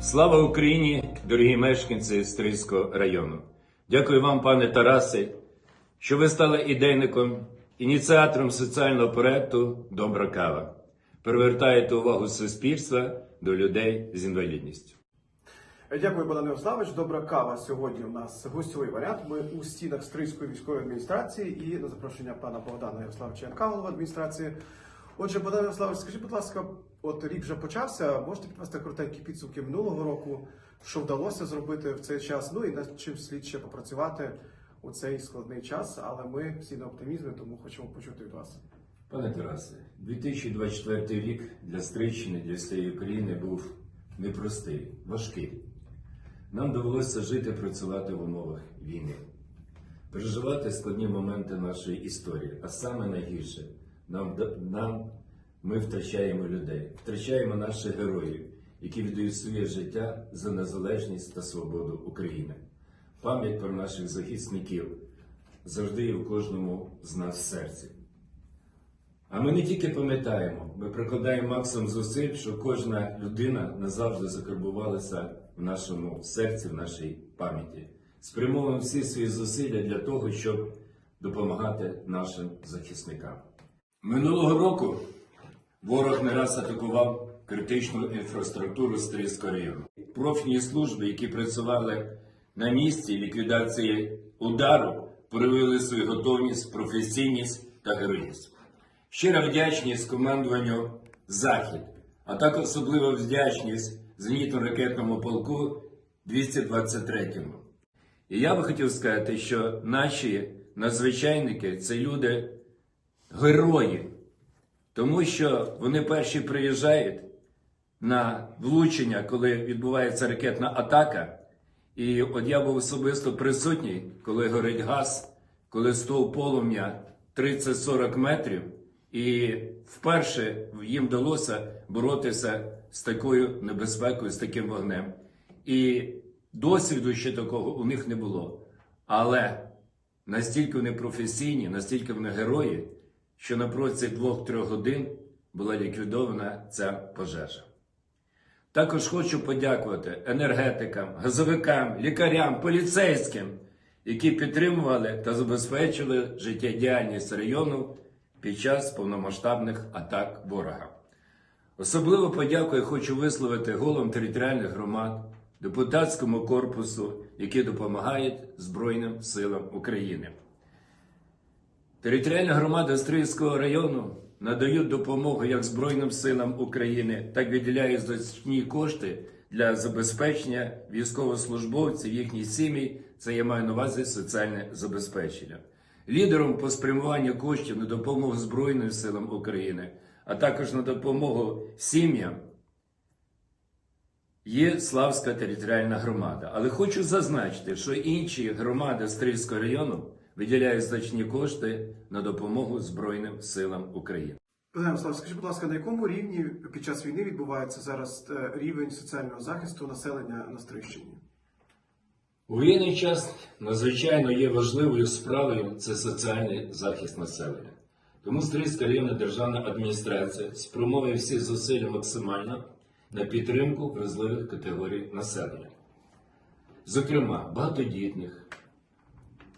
Слава Україні, дорогі мешканці Стрийського району. Дякую вам, пане Тарасе, що ви стали ідейником, ініціатором соціального проекту Добра кава. Привертаєте увагу суспільства до людей з інвалідністю. Дякую, Богдан Ярославович. Добра кава сьогодні. У нас гостьовий варіант. Ми у стінах Стрийської військової адміністрації і на запрошення пана Богдана Ярославовича Янка, адміністрації. Отже, Богдан Ярославович, скажіть, будь ласка, от рік вже почався. Можете підвести коротенькі підсумки минулого року, що вдалося зробити в цей час? Ну і над чим слід ще попрацювати у цей складний час, але ми всі на оптимізмі, тому хочемо почути від вас. Пане Тарасе, 2024 рік для Стрийщини, для всієї України був непростий, важкий. Нам довелося жити, працювати в умовах війни, переживати складні моменти нашої історії, а саме найгірше, нам, нам ми втрачаємо людей, втрачаємо наших героїв, які віддають своє життя за незалежність та свободу України. Пам'ять про наших захисників завжди є в кожному з нас в серці. А ми не тільки пам'ятаємо, ми прикладаємо максимум зусиль, що кожна людина назавжди закарбувалася в нашому серці, в нашій пам'яті. Спрямовуємо всі свої зусилля для того, щоб допомагати нашим захисникам. Минулого року ворог не раз атакував критичну інфраструктуру Стрийського району. Профільні служби, які працювали на місці ліквідації удару, проявили свою готовність, професійність та героїзм. Щира вдячність командуванню Захід, а також особлива вдячність зенітно-ракетному полку 223-му. І я би хотів сказати, що наші надзвичайники це люди герої, тому що вони перші приїжджають на влучення, коли відбувається ракетна атака. І от я був особисто присутній, коли горить газ, коли стовп полум'я 30-40 метрів, і вперше їм вдалося боротися з такою небезпекою, з таким вогнем. І досвіду ще такого у них не було. Але настільки вони професійні, настільки вони герої, що на протязі 2-3 годин була ліквідована ця пожежа. Також хочу подякувати енергетикам, газовикам, лікарям, поліцейським, які підтримували та забезпечили життєдіяльність району під час повномасштабних атак ворога. Особливо подяку я хочу висловити головам територіальних громад, депутатському корпусу, які допомагають Збройним силам України. Територіальна громада Стрийського району надають допомогу як Збройним силам України, так виділяють значні кошти для забезпечення військовослужбовців, їхніх сімей. Це я маю на увазі соціальне забезпечення. Лідером по спрямуванню коштів на допомогу Збройним силам України, а також на допомогу сім'ям є Славська територіальна громада. Але хочу зазначити, що інші громади Стрийського району виділяють значні кошти на допомогу Збройним силам України. Ярославович, скажіть, будь ласка, на якому рівні під час війни відбувається зараз е, рівень соціального захисту населення на Стрийщині? У воєнний час надзвичайно є важливою справою це соціальний захист населення. Тому Стрийська районна державна адміністрація спрямовує всі зусилля максимально на підтримку вразливих категорій населення. Зокрема, багатодітних,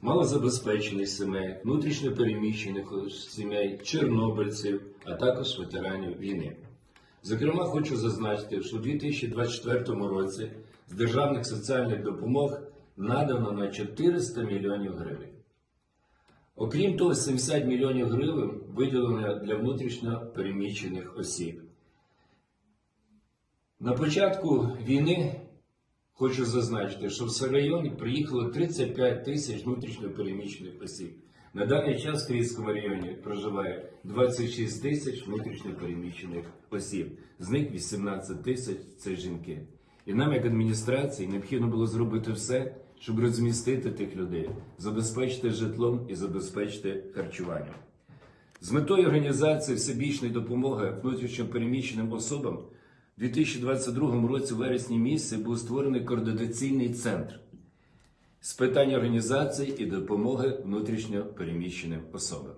малозабезпечених сімей, внутрішньо переміщених сімей, чорнобильців, а також ветеранів війни. Зокрема, хочу зазначити, що у 2024 році з державних соціальних допомог надано на 400 мільйонів гривень. Окрім того, 70 мільйонів гривень виділено для внутрішньо переміщених осіб. На початку війни хочу зазначити, що в районі приїхало 35 тисяч внутрішньо переміщених осіб. На даний час в Стрийському районі проживає 26 тисяч внутрішньо переміщених осіб, з них 18 тисяч це жінки. І нам, як адміністрації, необхідно було зробити все, щоб розмістити тих людей, забезпечити житлом і забезпечити харчуванням. З метою організації всебічної допомоги внутрішньо переміщеним особам у 2022 році, в вересні місяці, був створений координаційний центр з питань організації і допомоги внутрішньо переміщеним особам.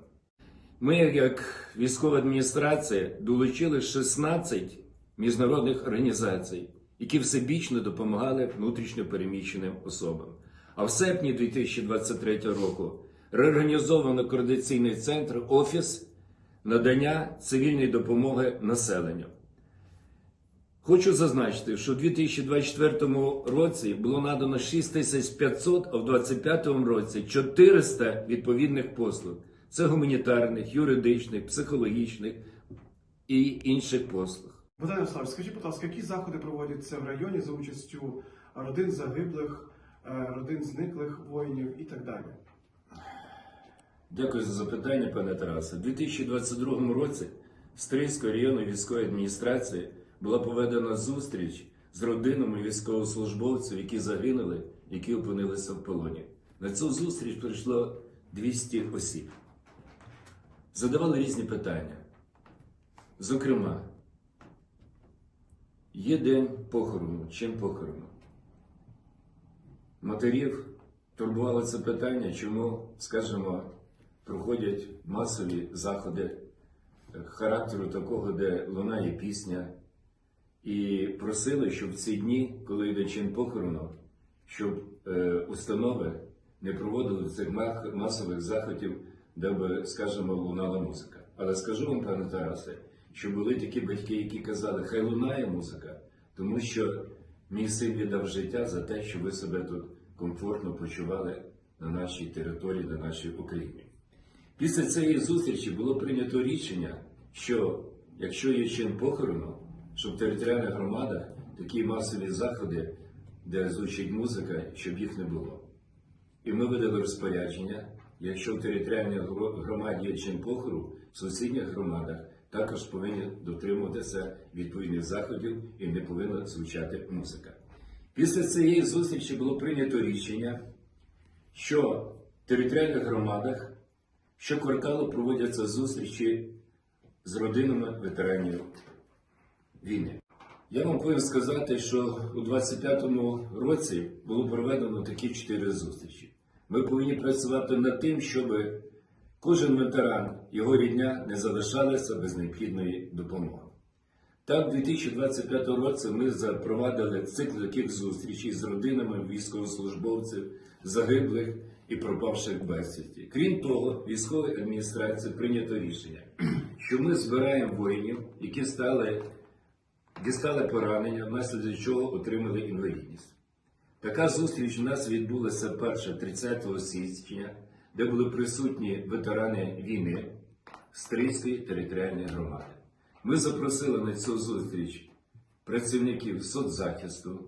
Ми, як військова адміністрація, долучили 16 міжнародних організацій, які всебічно допомагали внутрішньо переміщеним особам. А в серпні 2023 року реорганізовано координаційний центр Офіс надання цивільної допомоги населенню. Хочу зазначити, що у 2024 році було надано 6500, а в 2025 році 400 відповідних послуг. Це гуманітарних, юридичних, психологічних і інших послуг. Богдан Ярославович, скажіть, будь ласка, які заходи проводяться в районі за участю родин загиблих, е, родин зниклих воїнів і так далі? Дякую за запитання, пане Тарасе. У 2022 році в Стрийської районної військової адміністрації була проведена зустріч з родинами військовослужбовців, які загинули, які опинилися в полоні. На цю зустріч прийшло 200 осіб. Задавали різні питання. Зокрема, є день похорону. Чим похорону? Матерів турбувало це питання, чому, скажімо, проходять масові заходи характеру такого, де лунає пісня, і просили, щоб в ці дні, коли йде чин похорону, щоб е, установи не проводили цих масових заходів, де би, скажімо, лунала музика. Але скажу вам, пане Тарасе, що були такі батьки, які казали, хай лунає музика, тому що мій син віддав життя за те, щоб ви себе тут комфортно почували на нашій території, на нашій Україні. Після цієї зустрічі було прийнято рішення, що якщо є чин похорону, щоб в територіальних громадах такі масові заходи, де звучить музика, щоб їх не було. І ми видали розпорядження, якщо в територіальній громаді є чин похору, в сусідніх громадах також повинні дотримуватися відповідних заходів і не повинна звучати музика. Після цієї зустрічі було прийнято рішення, що в територіальних громадах щокварталу проводяться зустрічі з родинами ветеранів війни. Я вам повинен сказати, що у 25-му році було проведено такі чотири зустрічі. Ми повинні працювати над тим, щоб кожен ветеран, його рідня не залишалися без необхідної допомоги. Так, у 2025 році ми запровадили цикл таких зустрічей з родинами військовослужбовців, загиблих і пропавших безвісті. Крім того, військової адміністрації прийнято рішення, що ми збираємо воїнів, які стали, дістали поранення, внаслідок чого отримали інвалідність. Така зустріч у нас відбулася перша 30 січня, де були присутні ветерани війни Стрийської територіальної громади. Ми запросили на цю зустріч працівників соцзахисту,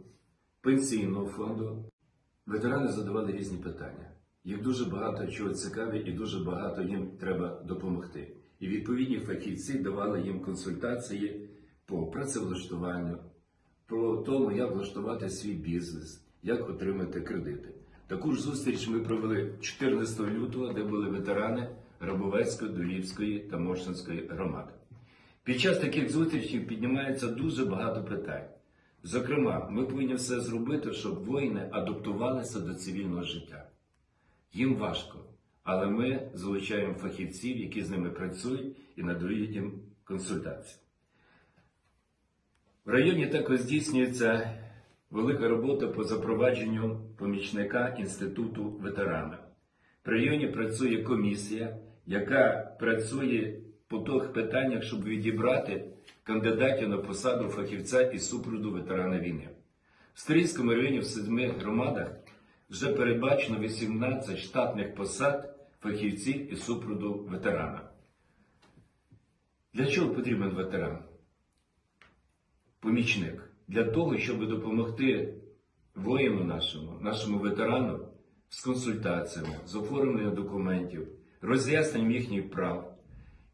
пенсійного фонду. Ветерани задавали різні питання. Їх дуже багато чого цікаві і дуже багато їм треба допомогти. І відповідні фахівці давали їм консультації по працевлаштуванню, про тому, як влаштувати свій бізнес, як отримати кредити. Таку ж зустріч ми провели 14 лютого, де були ветерани Рабовецької, Долівської та Моршинської громади. Під час таких зустрічей піднімається дуже багато питань. Зокрема, ми повинні все зробити, щоб воїни адаптувалися до цивільного життя. Їм важко, але ми залучаємо фахівців, які з ними працюють і надають їм консультації. В районі також здійснюється велика робота по запровадженню помічника Інституту ветерана. В районі працює комісія, яка працює по тих питаннях, щоб відібрати кандидатів на посаду фахівця із супроводу ветерана війни. В Стрийському районі в седми громадах вже передбачено 18 штатних посад фахівців із супроводу ветерана. Для чого потрібен ветеран? Помічник. Для того, щоб допомогти воїну нашому, нашому ветерану з консультаціями, з оформленням документів, роз'ясненням їхніх прав.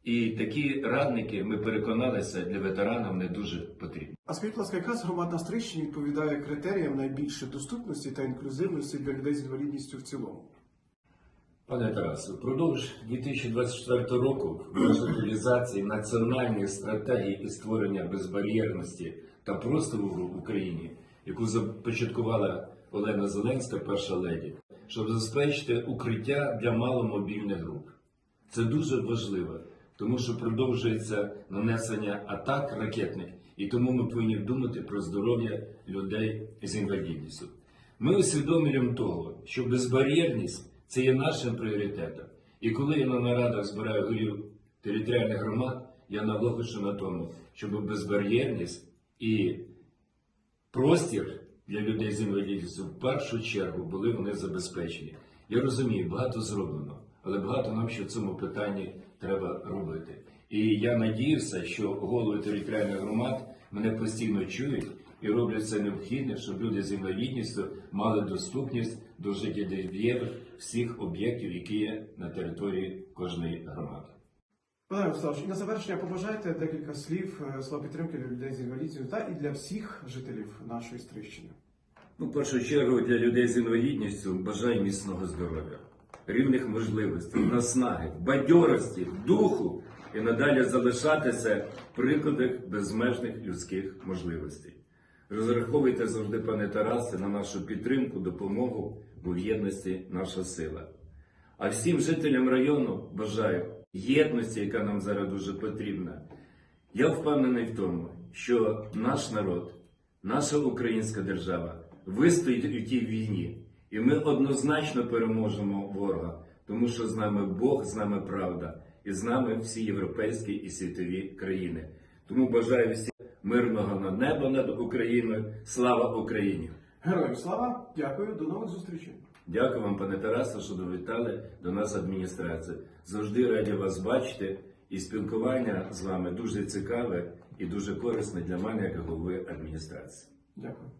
І такі радники, ми переконалися, для ветеранів не дуже потрібні. А скажіть, будь ласка, яка з громад на Стрийщині відповідає критеріям найбільшої доступності та інклюзивності для людей з інвалідністю в цілому? Пане Тарасу, впродовж 2024 року в реалізації національної стратегії і створення безбар'єрності та простору в Україні, яку започаткувала Олена Зеленська, перша леді, щоб забезпечити укриття для маломобільних груп. Це дуже важливо. тому що продовжується нанесення атак ракетних, і тому ми повинні думати про здоров'я людей з інвалідністю. Ми усвідомлюємо того, що безбар'єрність це є нашим пріоритетом. І коли я на нарадах збираю голів територіальних громад, я наголошую на тому, щоб безбар'єрність і простір для людей з інвалідністю в першу чергу були вони забезпечені. Я розумію, багато зроблено, але багато нам ще в цьому питанні треба робити. І я надіюся, що голови територіальних громад мене постійно чують і роблять це необхідне, щоб люди з інвалідністю мали доступність до життєдієвих всіх об'єктів, які є на території кожної громади. Пане Ярославович, і на завершення побажайте декілька слів, е, слова підтримки для людей з інвалідністю та і для всіх жителів нашої Стрийщини. Ну, в першу чергу для людей з інвалідністю бажаю міцного здоров'я, рівних можливостей, наснаги, бадьорості, духу і надалі залишатися в прикладах безмежних людських можливостей. Розраховуйте завжди, пане Тарасе, на нашу підтримку, допомогу, бо в єдності наша сила. А всім жителям району бажаю єдності, яка нам зараз дуже потрібна. Я впевнений в тому, що наш народ, наша українська держава вистоїть у тій війні, і ми однозначно переможемо ворога, тому що з нами Бог, з нами правда, і з нами всі європейські і світові країни. Тому бажаю всім мирного на небо над Україною. Слава Україні! Героям слава! Дякую, до нових зустрічей! Дякую вам, пане Тарасе, що довітали до нас адміністрації. Завжди раді вас бачити, і спілкування з вами дуже цікаве і дуже корисне для мене як голови адміністрації. Дякую.